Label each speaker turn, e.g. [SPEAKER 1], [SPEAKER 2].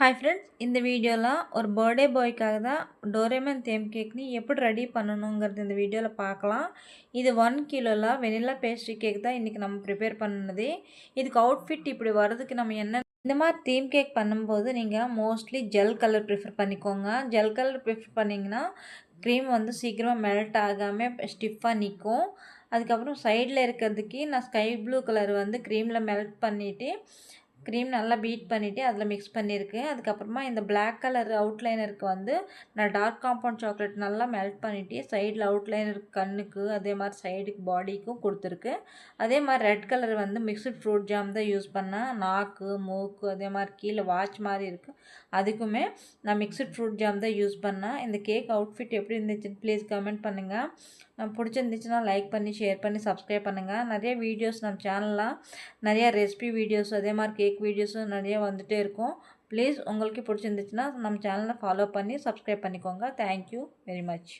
[SPEAKER 1] Hi friends இந்த வீடியோவில் ஒரு பர்த்டே பாய்க்காக தான் டோரேமன் தேம் கேக்னி எப்படி ரெடி பண்ணணுங்கிறது இந்த வீடியோவில் பார்க்கலாம். இது ஒன் கிலோலாம் வெனிலா பேஸ்ட்ரி கேக் தான் இன்றைக்கி நம்ம ப்ரிப்பேர் பண்ணது இதுக்கு அவுட்ஃபிட் இப்படி வர்றதுக்கு நம்ம என்ன இந்த மாதிரி தீம் கேக் பண்ணும்போது நீங்கள் மோஸ்ட்லி ஜெல் கலர் ப்ரிஃபர் பண்ணிக்கோங்க. ஜெல் கலர் ப்ரிஃபர் பண்ணிங்கன்னா க்ரீம் வந்து சீக்கிரமாக மெல்ட் ஆகாமல் ஸ்டிஃபாக நிற்கும் அதுக்கப்புறம் சைடில் இருக்கிறதுக்கு நான் ஸ்கை ப்ளூ கலர் வந்து க்ரீமில் மெல்ட் பண்ணிவிட்டு க்ரீம் நல்லா பீட் பண்ணிவிட்டு அதில் மிக்ஸ் பண்ணியிருக்கேன். அதுக்கப்புறமா இந்த பிளாக் கலர் அவுட்லைனருக்கு வந்து நான் டார்க் காம்பவுண்ட் சாக்லேட் நல்லா மெல்ட் பண்ணிவிட்டு சைடில் அவுட்லைனர் கண்ணுக்கு அதே மாதிரி சைடுக்கு பாடிக்கும் கொடுத்துருக்கு அதே மாதிரி ரெட் கலர் வந்து மிக்சட் ஃப்ரூட் ஜாம் தான் யூஸ் பண்ணேன். நாக்கு மூக்கு அதே மாதிரி கீழே வாட்ச் மாதிரி இருக்குது அதுக்குமே நான் மிக்சட் ஃப்ரூட் ஜாம் தான் யூஸ் பண்ணேன். இந்த கேக் அவுட்ஃபிட் எப்படி இருந்துச்சுன்னு ப்ளீஸ் கமெண்ட் பண்ணுங்கள் பிடிச்சிருந்துச்சுன்னா லைக் பண்ணி ஷேர் பண்ணி சப்ஸ்கிரைப் பண்ணுங்கள் நிறைய வீடியோஸ் நம்ம சேனலில் நிறைய ரெசிபி வீடியோஸ் அதே மாதிரி கேக் வீடியோஸும் நிறைய வந்துகிட்டே இருக்கும். ப்ளீஸ் உங்களுக்கு பிடிச்சிருந்துச்சுன்னா நம்ம சேனலை ஃபாலோ பண்ணி சப்ஸ்கிரைப் பண்ணிக்கோங்க. Thank you very much